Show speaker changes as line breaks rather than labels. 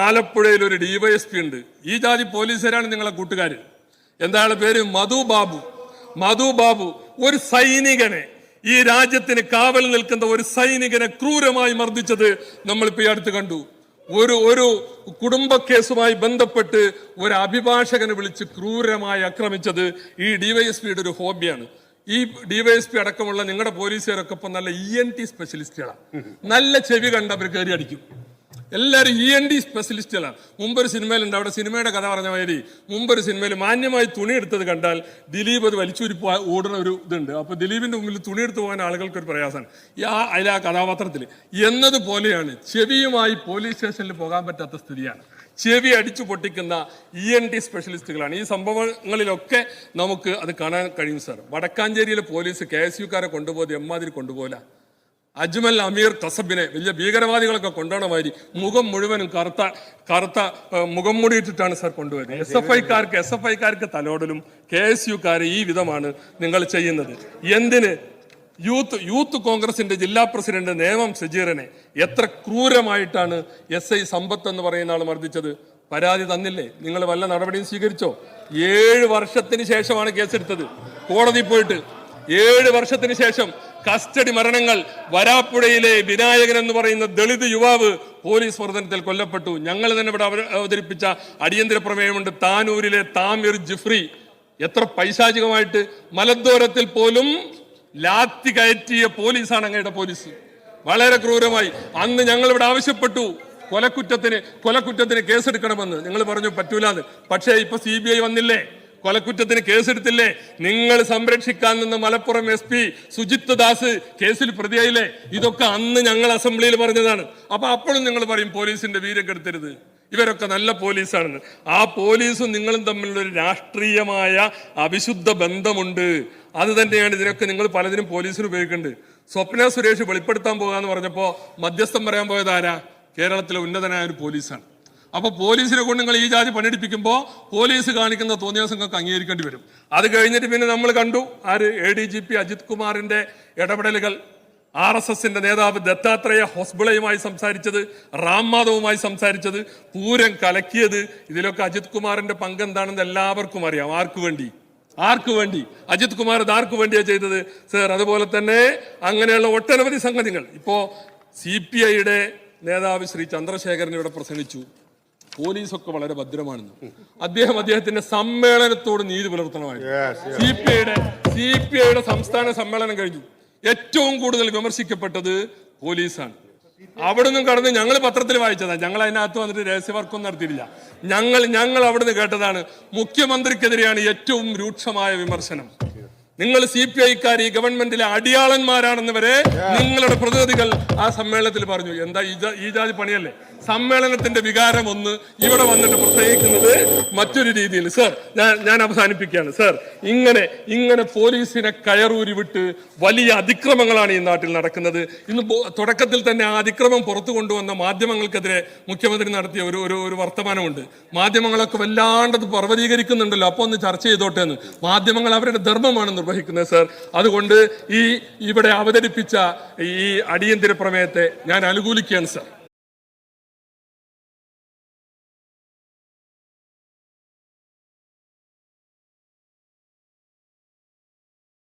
ആലപ്പുഴയിൽ ഒരു ഡിവൈഎസ്പി ഉണ്ട്. ഈ ജാതി പോലീസുകാരാണ് നിങ്ങളെ കൂട്ടുകാർ എന്താണ് പേര്? മധു ബാബു. മധു ബാബു ഒരു സൈനികനെ. ഈ രാജ്യത്തിന് കാവൽ നിൽക്കുന്ന ഒരു സൈനികനെ ക്രൂരമായി മർദ്ദിച്ചത് നമ്മളിപ്പോ ഈ അടുത്ത് കണ്ടു. ഒരു ഒരു കുടുംബ കേസുമായി ബന്ധപ്പെട്ട് ഒരു അഭിഭാഷകനെ വിളിച്ച് ക്രൂരമായി ആക്രമിച്ചത് ഈ ഡിവൈഎസ്പിയുടെ ഒരു ഹോബിയാണ്. ഈ ഡിവൈഎസ്പി അടക്കമുള്ള നിങ്ങളുടെ പോലീസുകാരൊക്കെ ഇപ്പൊ നല്ല ഇ എൻ ടി സ്പെഷ്യലിസ്റ്റുകളാണ് നല്ല ചെവി കണ്ടവർ കയറി അടിക്കും. എല്ലാവരും ഇ എൻ ഡി സ്പെഷ്യലിസ്റ്റുകളാണ് മുമ്പൊരു സിനിമയിലുണ്ട്. അവിടെ സിനിമയുടെ കഥ പറഞ്ഞ മാതിരി മുമ്പൊരു സിനിമയിൽ മാന്യമായി തുണി എടുത്തത് കണ്ടാൽ ദിലീപ് അത് വലിച്ചൂരി ഓടുന്ന ഒരു ഇതുണ്ട്. അപ്പോൾ ദിലീപിന്റെ മുമ്പിൽ തുണി എടുത്തു പോകാൻ ആളുകൾക്ക് ഒരു പ്രയാസമാണ്. ഈ ആ അതിൽ ആ കഥാപാത്രത്തിൽ എന്നതുപോലെയാണ് ചെവിയുമായി പോലീസ് സ്റ്റേഷനിൽ പോകാൻ പറ്റാത്ത സ്ഥിതിയാണ്. ചെവി അടിച്ചു പൊട്ടിക്കുന്ന ഇ എൻ ടി സ്പെഷ്യലിസ്റ്റുകളാണ് ഈ സംഭവങ്ങളിലൊക്കെ നമുക്ക് അത് കാണാൻ കഴിയും സാർ വടക്കാഞ്ചേരിയിലെ പോലീസ് കെ എസ് യുക്കാരെ കൊണ്ടുപോയത് എമ്മാതിരി കൊണ്ടുപോല അജ്മൽ അമീർ കസബിനെ വലിയ ഭീകരവാദികളൊക്കെ കൊണ്ടുപോണ മാതിരി മുഖം മുഴുവനും കറുത്ത കറുത്ത മുഖം മൂടിയിട്ടിട്ടാണ് സാർ കൊണ്ടുവരുന്നത്. എസ് എഫ് ഐക്കാർക്ക് എസ് എഫ് ഐക്കാർക്ക് തലോടലും കെ എസ് യുക്കാർ ഈ വിധമാണ് നിങ്ങൾ ചെയ്യുന്നത്. എന്തിന്? യൂത്ത് യൂത്ത് കോൺഗ്രസിന്റെ ജില്ലാ പ്രസിഡന്റ് നേമം സജീറിനെ എത്ര ക്രൂരമായിട്ടാണ് എസ് ഐ സമ്പത്ത് എന്ന് പറയുന്ന ആൾ മർദ്ദിച്ചത്? പരാതി തന്നില്ലേ? നിങ്ങൾ വല്ല നടപടിയും സ്വീകരിച്ചോ? ഏഴ് വർഷത്തിന് ശേഷമാണ് കേസെടുത്തത്. കോടതി പോയിട്ട് ഏഴ് വർഷത്തിന് ശേഷം കസ്റ്റഡി മരണങ്ങൾ വരാപ്പുഴയിലെ വിനായകൻ എന്ന് പറയുന്ന ദളിത് യുവാവ് പോലീസ് മർദ്ദനത്തിൽ കൊല്ലപ്പെട്ടു. ഞങ്ങൾ തന്നെ ഇവിടെ അവ- അവതരിപ്പിച്ച അടിയന്തര പ്രമേയമുണ്ട്. താനൂരിലെ താമിർ ജിഫ്രി. എത്ര പൈശാചികമായിട്ട് മലദ്വാരത്തിൽ പോലും ലാത്തി കയറ്റിയ പോലീസാണ് അങ്ങയുടെ പോലീസ്. വളരെ ക്രൂരമായി. അന്ന് ഞങ്ങൾ ഇവിടെ ആവശ്യപ്പെട്ടു. കൊലക്കുറ്റത്തിന് കൊലക്കുറ്റത്തിന് കേസെടുക്കണമെന്ന്. നിങ്ങൾ പറഞ്ഞു പറ്റൂലാന്ന്. പക്ഷേ ഇപ്പൊ സി ബി ഐ വന്നില്ലേ? കൊലക്കുറ്റത്തിന് കേസെടുത്തില്ലേ? നിങ്ങൾ സംരക്ഷിക്കാൻ നിന്ന് മലപ്പുറം എസ് പി സുജിത് ദാസ് കേസിൽ പ്രതിയായില്ലേ? ഇതൊക്കെ അന്ന് ഞങ്ങൾ അസംബ്ലിയിൽ പറഞ്ഞതാണ്. അപ്പൊ അപ്പോഴും നിങ്ങൾ പറയും പോലീസിന്റെ വീരം കെടുത്തരുത്. ഇവരൊക്കെ നല്ല പോലീസാണെന്ന്. ആ പോലീസും നിങ്ങളും തമ്മിലുള്ള ഒരു രാഷ്ട്രീയമായ അവിശുദ്ധ ബന്ധമുണ്ട്. അത് തന്നെയാണ് ഇതിനൊക്കെ നിങ്ങൾ പലതിനും പോലീസിന് ഉപയോഗിക്കുന്നുണ്ട് സ്വപ്ന സുരേഷ് വെളിപ്പെടുത്താൻ പോകാന്ന് പറഞ്ഞപ്പോ മധ്യസ്ഥം പറയാൻ പോയതാരാ കേരളത്തിലെ ഉന്നതനായ ഒരു പോലീസാണ്. അപ്പൊ പോലീസിനെ കൊണ്ട് നിങ്ങൾ ഈ ജാതി പണിയെടുപ്പിക്കുമ്പോൾ പോലീസ് കാണിക്കുന്ന തോന്നിയാസങ്ങൾക്ക് അംഗീകരിക്കേണ്ടി വരും. അത് കഴിഞ്ഞിട്ട് പിന്നെ നമ്മൾ കണ്ടു ആര്? A D G P Ajith കുമാറിന്റെ ഇടപെടലുകൾ. ആർ എസ് എസിന്റെ നേതാവ് ദത്താത്രേയ ഹൊസ്ബിളയുമായി സംസാരിച്ചത് റാം മാധവുമായി സംസാരിച്ചത് പൂരം കലക്കിയത്. ഇതിലൊക്കെ അജിത് കുമാറിന്റെ പങ്ക് എന്താണെന്ന് എല്ലാവർക്കും അറിയാം. ആർക്കു വേണ്ടി? ആർക്കു വേണ്ടി? അജിത് കുമാർ ഇത് ആർക്കു വേണ്ടിയാ ചെയ്തത്? സർ അതുപോലെ തന്നെ അങ്ങനെയുള്ള ഒട്ടനവധി സംഗതികൾ. ഇപ്പോ സി പി ഐയുടെ നേതാവ് ശ്രീ ചന്ദ്രശേഖരൻ ഇവിടെ പ്രസംഗിച്ചു. പോലീസൊക്കെ വളരെ ഭദ്രമാണെന്ന്. അദ്ദേഹം അദ്ദേഹത്തിന്റെ സമ്മേളനത്തോട് നീതി പുലർത്തണമായിരുന്നു. സി പി ഐയുടെ സി പി ഐയുടെ സംസ്ഥാന സമ്മേളനം കഴിഞ്ഞു. ഏറ്റവും കൂടുതൽ വിമർശിക്കപ്പെട്ടത് പോലീസാണ്. അവിടെ നിന്നും കടന്ന് ഞങ്ങൾ പത്രത്തിൽ വായിച്ചതാണ് ഞങ്ങൾ അതിനകത്ത് വന്നിട്ട് രഹസ്യവർക്കൊന്നും നടത്തിയില്ല ഞങ്ങൾ ഞങ്ങൾ അവിടുന്ന് കേട്ടതാണ്. മുഖ്യമന്ത്രിക്കെതിരെയാണ് ഏറ്റവും രൂക്ഷമായ വിമർശനം. നിങ്ങൾ സി പി ഐക്കാർ ഈ ഗവൺമെന്റിലെ അടിയാളന്മാരാണെന്ന് വരെ നിങ്ങളുടെ പ്രതിനിധികൾ ആ സമ്മേളനത്തിൽ പറഞ്ഞു. എന്താ ഈ ജാതി പണിയല്ലേ? സമ്മേളനത്തിന്റെ വികാരം ഒന്ന് ഇവിടെ വന്നിട്ട് പ്രത്യേകിക്കുന്നത് മറ്റൊരു രീതിയിൽ. സർ ഞാൻ ഞാൻ അവസാനിപ്പിക്കുകയാണ്. സർ ഇങ്ങനെ ഇങ്ങനെ പോലീസിനെ കയറൂരി വിട്ട് വലിയ അതിക്രമങ്ങളാണ് ഈ നാട്ടിൽ നടക്കുന്നത്. ഇന്ന് തുടക്കത്തിൽ തന്നെ ആ അതിക്രമം പുറത്തു കൊണ്ടുവന്ന മാധ്യമങ്ങൾക്കെതിരെ മുഖ്യമന്ത്രി നടത്തിയ ഒരു ഒരു ഒരു വർത്തമാനമുണ്ട്. മാധ്യമങ്ങളൊക്കെ വല്ലാണ്ടത് പർവതീകരിക്കുന്നുണ്ടല്ലോ. അപ്പോൾ ഒന്ന് ചർച്ച ചെയ്തോട്ടെ എന്ന്. മാധ്യമങ്ങൾ അവരുടെ ധർമ്മമാണെന്ന് നിർവഹിക്കുന്നത് സർ. അതുകൊണ്ട് ഈ ഇവിടെ അവതരിപ്പിച്ച ഈ അടിയന്തര പ്രമേയത്തെ ഞാൻ അനുകൂലിക്കുകയാണ് സർ.